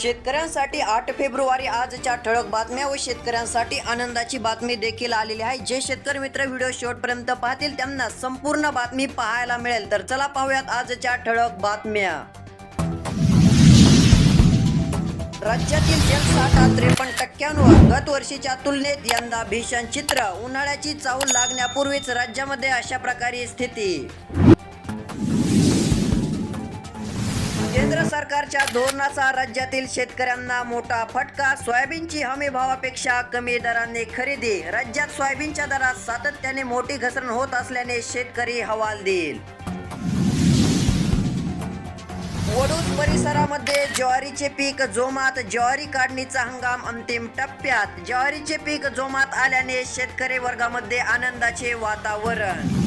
शेतकऱ्यांसाठी आठ फेब्रुवारी आजच्या ठळक बातम्या व शेतकऱ्यांसाठी आनंदाची बातमी देखील आलेली आहे. जे शेतकरी मित्र व्हिडिओ शेवटपर्यंत पाहतील त्यांना संपूर्ण बातमी पाहायला मिळेल. तर चला पाहूयात आजच्या ठळक बातम्या. राज्यातील जलसाठा त्रेपन्न टक्क्यांवर गत वर्षीच्या तुलनेत यंदा भीषण चित्र. उन्हाळ्याची चाहूल लागण्यापूर्वीच राज्यामध्ये अशा प्रकारे स्थिती. केंद्र सरकारच्या धोरणाचा राज्यातील शेतकऱ्यांना मोठा फटका सोयाबीनची हमी भावापेक्षा कमी दराने खरेदी. राज्यात सोयाबीनच्या दरात सातत्याने मोठी घसरण होत असल्याने शेतकरी हवाल देईल. वडूद परिसरामध्ये ज्वारीचे पीक जोमात ज्वारी काढणीचा हंगाम अंतिम टप्प्यात. ज्वारीचे पीक जोमात आल्याने शेतकरी वर्गामध्ये आनंदाचे वातावरण.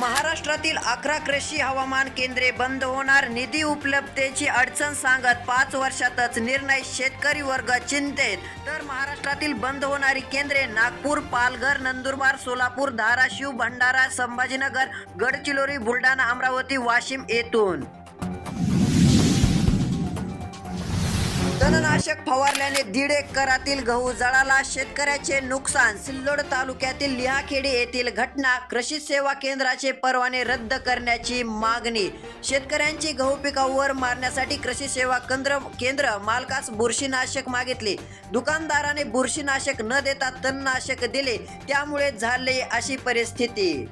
महाराष्ट्रातील अकरा कृषी हवामान केंद्रे बंद होणार. निधी उपलब्धतेची अडचण सांगत पाच वर्षातच निर्णय शेतकरी वर्ग चिंतेत. तर महाराष्ट्रातील बंद होणारी केंद्रे नागपूर पालघर नंदुरबार सोलापूर धाराशिव भंडारा संभाजीनगर गडचिरोली बुलढाणा अमरावती वाशिम येथून. तणनाशक फवारल्याने दीड एकरातील गहू जळाला. शेतकऱ्याचे नुकसान. सिल्लोड तालुक्यातील लिहाखेडी येथील घटना कृषी सेवा केंद्राचे परवाने रद्द करण्याची मागणी. शेतकऱ्यांची गहू पिकावर मारण्यासाठी कृषी सेवा केंद्र केंद्र मालकास बुरशीनाशक मागितले. दुकानदाराने बुरशीनाशक न देता तणनाशक दिले. त्यामुळे झाले अशी परिस्थिती.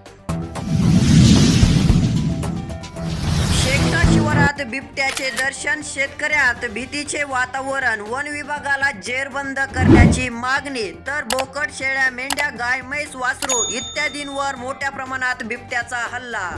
शिवारात बिबट्याचे दर्शन शेतकऱ्यात भीतीचे वातावरण वन विभागाला जेरबंद करण्याची मागणी तर बोकड शेळ्या मेंढ्या गाय म्हैस वासरू इत्यादींवर मोठ्या प्रमाणात बिबट्याचा हल्ला.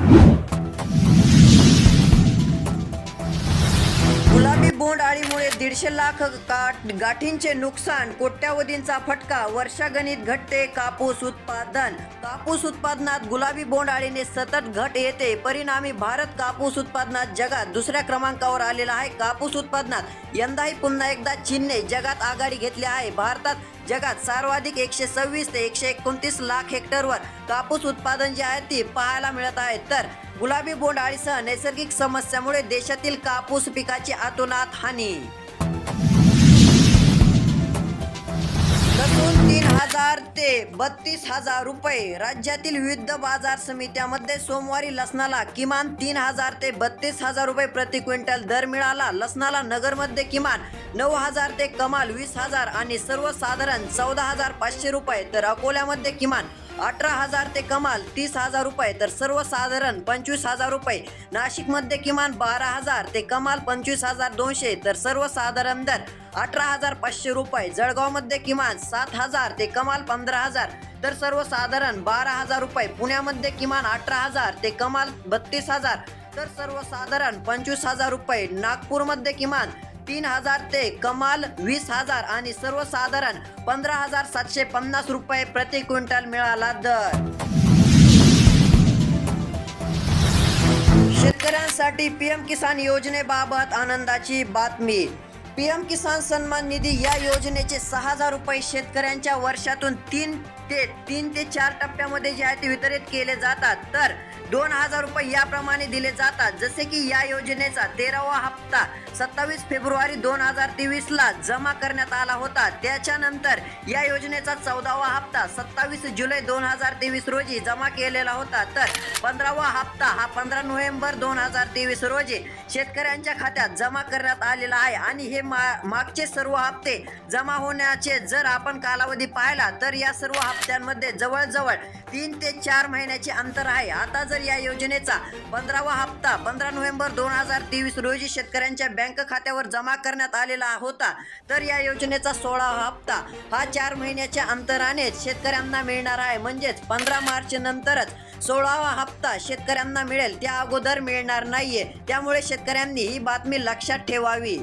दीडशे लाख गाठ गाठींचे नुकसान कोट्यावधींचा फटका वर्षागणित घटते कापूस उत्पादन. कापूस उत्पादनात गुलाबी बोंडअळीने सतत घट येते. परिणामी भारत कापूस उत्पादनात जगात दुसऱ्या क्रमांकावर आलेला आहे. कापूस उत्पादनात यंदाही पुन्हा एकदा चीनने जगात आघाडी घेतली आहे. भारतात जगात सर्वाधिक एकशे सव्वीस ते एकशे एकोणतीस लाख हेक्टरवर कापूस उत्पादन जे आहे ती पाहायला मिळत आहे. तर गुलाबी बोंडअळीसह नैसर्गिक समस्यामुळे देशातील कापूस पिकाची आतोनात हानी लसूण तीन हजार ते बत्तीस हजार रुपये. राज्यातील विविध बाजार समित्यामध्ये सोमवारी लसणाला किमान तीन हजार ते बत्तीस हजार रुपये प्रति क्विंटल दर मिळाला. लसणाला नगरमध्ये किमान नऊ हजार ते कमाल वीस हजार आणि सर्वसाधारण चौदा हजार पाचशे रुपये. तर अकोल्यामध्ये किमान अठरा हजार ते कमाल तीस हजार रुपये तर सर्वसाधारण पंचवीस हजार रुपये. नाशिकमध्ये किमान बारा हजार ते कमाल पंचवीस हजार दोनशे तर सर्वसाधारण दर अठरा हजार पाचशे रुपये. जळगावमध्ये किमान सात हजार ते कमाल पंधरा हजार तर सर्वसाधारण बारा हजार रुपये. पुण्यामध्ये किमान अठरा हजार ते कमाल बत्तीस हजार तर सर्वसाधारण पंचवीस हजार रुपये. नागपूरमध्ये किमान तीन हजार ते कमाल वीस हजार आणि सर्वसाधारण पंधरा हजार सातशे पन्नास रुपये प्रति क्विंटल मिळाला दर. शेतकऱ्यांसाठी पीएम किसान योजनेबाबत आनंदाची बातमी. पीएम किसान सन्मान निधी या योजनेचे सहा हजार रुपये शेतकऱ्यांच्या वर्षातून तीन ते तीन ते चार टप्प्यामध्ये जे आहे ते वितरित केले जातात. तर दोन हजार रुपये याप्रमाणे दिले जातात. जसे की या योजनेचा तेरावा हप्ता सत्तावीस फेब्रुवारी दोन हजार तेवीस ला जमा करण्यात आला होता. त्याच्यानंतर या योजनेचा चौदावा हप्ता सत्तावीस जुलै दोन हजार तेवीस रोजी जमा केलेला होता. तर पंधरावा हप्ता हा पंधरा नोव्हेंबर दोन हजार तेवीस रोजी शेतकऱ्यांच्या खात्यात जमा करण्यात आलेला आहे. आणि हे मा मागचे सर्व हप्ते जमा होण्याचे जर आपण कालावधी पाहिला तर या सर्व हप्त्यांमध्ये जवळजवळ तीन ते चार महिन्याचे अंतर आहे. आता जर या योजनेचा पंधरावा हप्ता पंधरा नोव्हेंबर दोन हजार तेवीस रोजी शेतकऱ्यांच्या बँक खात्यावर जमा करण्यात आलेला होता. तर या योजनेचा सोळावा हप्ता हा चार महिन्याच्या अंतराने शेतकऱ्यांना मिळणार आहे. म्हणजेच पंधरा मार्च नंतरच सोळावा हप्ता शेतकऱ्यांना मिळेल. त्या अगोदर मिळणार नाहीये. त्यामुळे शेतकऱ्यांनी ही बातमी लक्षात ठेवावी.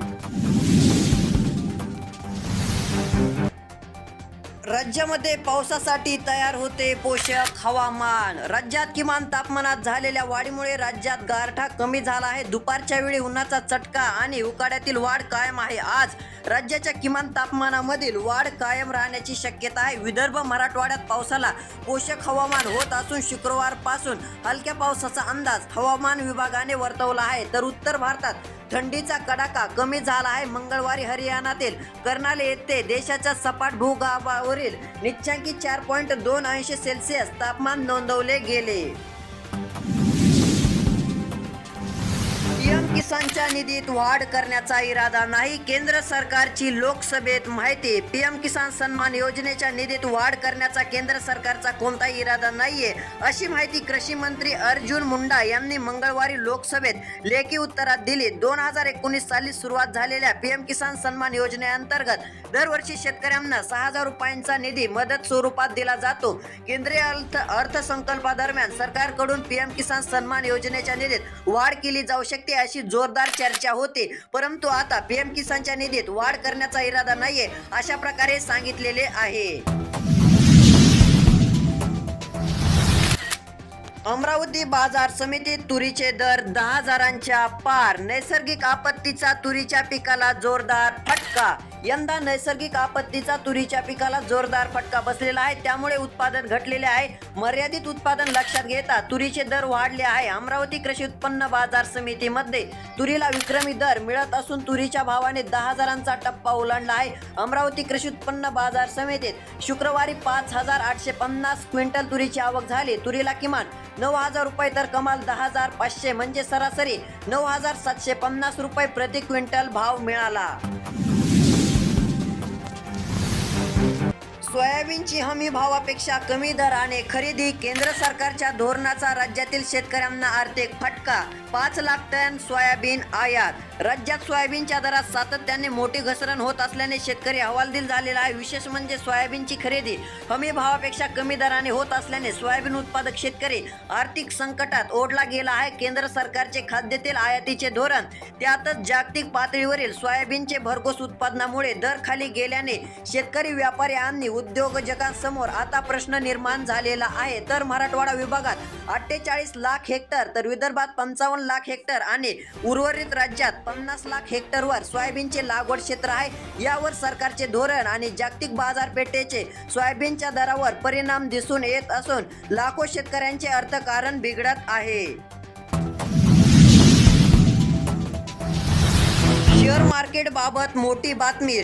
राज्यामध्ये पावसासाठी तयार होते पोषक हवामान. राज्यात किमान तापमानात झालेल्या वाढीमुळे राज्यात गारठा कमी झाला आहे. दुपारच्या वेळी उन्हाचा चटका आणि उकाड्यातील वाढ कायम आहे. आज राज्याच्या किमान तापमानामधील वाढ कायम राहण्याची शक्यता आहे. विदर्भ मराठवाड्यात पावसाला पोषक हवामान होत असून शुक्रवारपासून हलक्या पावसाचा अंदाज हवामान विभागाने वर्तवला आहे. तर उत्तर भारतात थंडीचा कडाका कमी झाला आहे. मंगळवारी हरियाणातील कर्नाल येथे देशाच्या सपाट भूगाभावरील निच्चांकी चार पॉईंट दोन अंश सेल्सिअस तापमान नोंदवले गेले. किसानच्या निधीत वाढ करण्याचा इरादा नाही. केंद्र सरकारची लोकसभेत माहिती पीएम किसान सन्मान योजनेच्या निधीत वाढ करण्याचा केंद्र सरकारचा कोणताही इरादा नाहीये अशी माहिती कृषी मंत्री अर्जुन मुंडा यांनी मंगळवारी लोकसभेत लेखी उत्तरात दिली. दोन हजार एकोणीस साली सुरुवात झालेल्या पीएम किसान सन्मान योजनेअंतर्गत दरवर्षी शेतकऱ्यांना सहा हजार रुपयांचा निधी मदत स्वरूपात दिला जातो. केंद्रीय अर्थ अर्थसंकल्पादरम्यान सरकारकडून पीएम किसान सन्मान योजनेच्या निधीत वाढ केली जाऊ शकते अशी जोरदार चर्चा होती. परंतु आता पीएम किसानच्या निधीत वाढ करण्याचा इरादा नाहीये अशा प्रकारे सांगितलेले आहे. अमरावती बाजार समितीत तुरीचे दर दहा हजारांच्या पार. नैसर्गिक आपत्तीचा तुरीच्या पिकाला जोरदार फटका यंदा नैसर्गिक आपत्तीचा तुरीच्या पिकाला जोरदार फटका बसलेला आहे. त्यामुळे उत्पादन घटलेले आहे. मर्यादित उत्पादन लक्षात घेता तुरीचे दर वाढले आहे. अमरावती कृषी उत्पन्न बाजार समितीमध्ये तुरीला विक्रमी दर मिळत असून तुरीच्या भावाने दहा हजारांचा टप्पा ओलांडला आहे. अमरावती कृषी उत्पन्न बाजार समितीत शुक्रवारी पाच हजार आठशे पन्नास क्विंटल तुरीची आवक झाली. तुरीला किमान नऊ हजार रुपये तर कमाल दहा हजार पाचशे म्हणजे सरासरी नऊ हजार सातशे पन्नास रुपये प्रति क्विंटल भाव मिळाला. सोयाबीनची हमी भावापेक्षा कमी दराने खरेदी केंद्र सरकारच्या धोरणाचा राज्यातील शेतकऱ्यांना आर्थिक फटका. पाच लाख टन सोयाबीन आयात. राज्यात सोयाबीनच्या दरात सातत्याने मोठी घसरण होत असल्याने शेतकरी हवालदिल झालेला आहे. विशेष म्हणजे सोयाबीनची खरेदी हमी भावापेक्षा कमी दराने होत असल्याने सोयाबीन उत्पादक शेतकरी आर्थिक संकटात ओढला गेला आहे. केंद्र सरकारचे खाद्यतेल आयातीचे धोरण. त्यातच जागतिक पातळीवरील सोयाबीनचे भरघोस उत्पादनामुळे दर खाली गेल्याने शेतकरी व्यापारी आणि उद्योजकांसमोर आता प्रश्न निर्माण झालेला आहे. तर मराठवाडा विभागात अठ्ठेचाळीस लाख हेक्टर तर विदर्भात पंचावन्न लाख हेक्टर आणि उर्वरित राज्यात पन्नास लाख हेक्टरवर सोयाबीनचे लागवड क्षेत्र आहे. यावर सरकारचे धोरण आणि जागतिक बाजारपेठेचे सोयाबीनच्या दरावर परिणाम दिसून येत असून लाखो शेतकऱ्यांचे अर्थकारण बिघडत आहे. शेअर मार्केट बाबत मोठी बातमी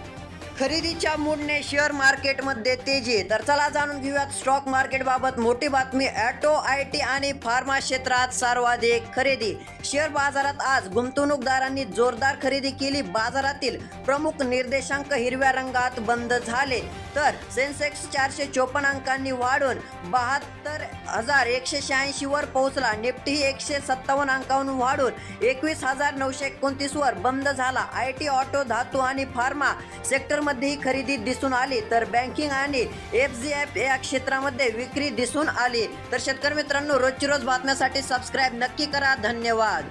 खरेदीच्या मूडने शेअर मार्केटमध्ये तेजी. तर चला जाणून घेऊयात स्टॉक मार्केट बाबत मोठी बातमी. ॲटो आय टी आणि फार्मा क्षेत्रात सर्वाधिक खरेदी. शेअर बाजारात आज गुंतवणूकदारांनी जोरदार खरेदी केली. बाजारातील प्रमुख निर्देशांक हिरव्या रंगात बंद झाले. तर सेन्सेक्स चारशे चोपन्न अंकांनी वाढून बहात्तर हजार एकशे शहाऐंशी वर पोहोचला. निफ्टी एकशे सत्तावन्न अंकावरून वाढून एकवीस हजार नऊशे एकोणतीस वर बंद झाला. आय टी ऑटो धातू आणि फार्मा सेक्टर सेक्टरमध्येही खरेदी दिसून आली तर बँकिंग आणि एफ जी एफ या क्षेत्रामध्ये विक्री दिसून आली. तर शेतकरी मित्रांनो रोजची रोज बातम्यासाठी सबस्क्राईब नक्की करा. धन्यवाद.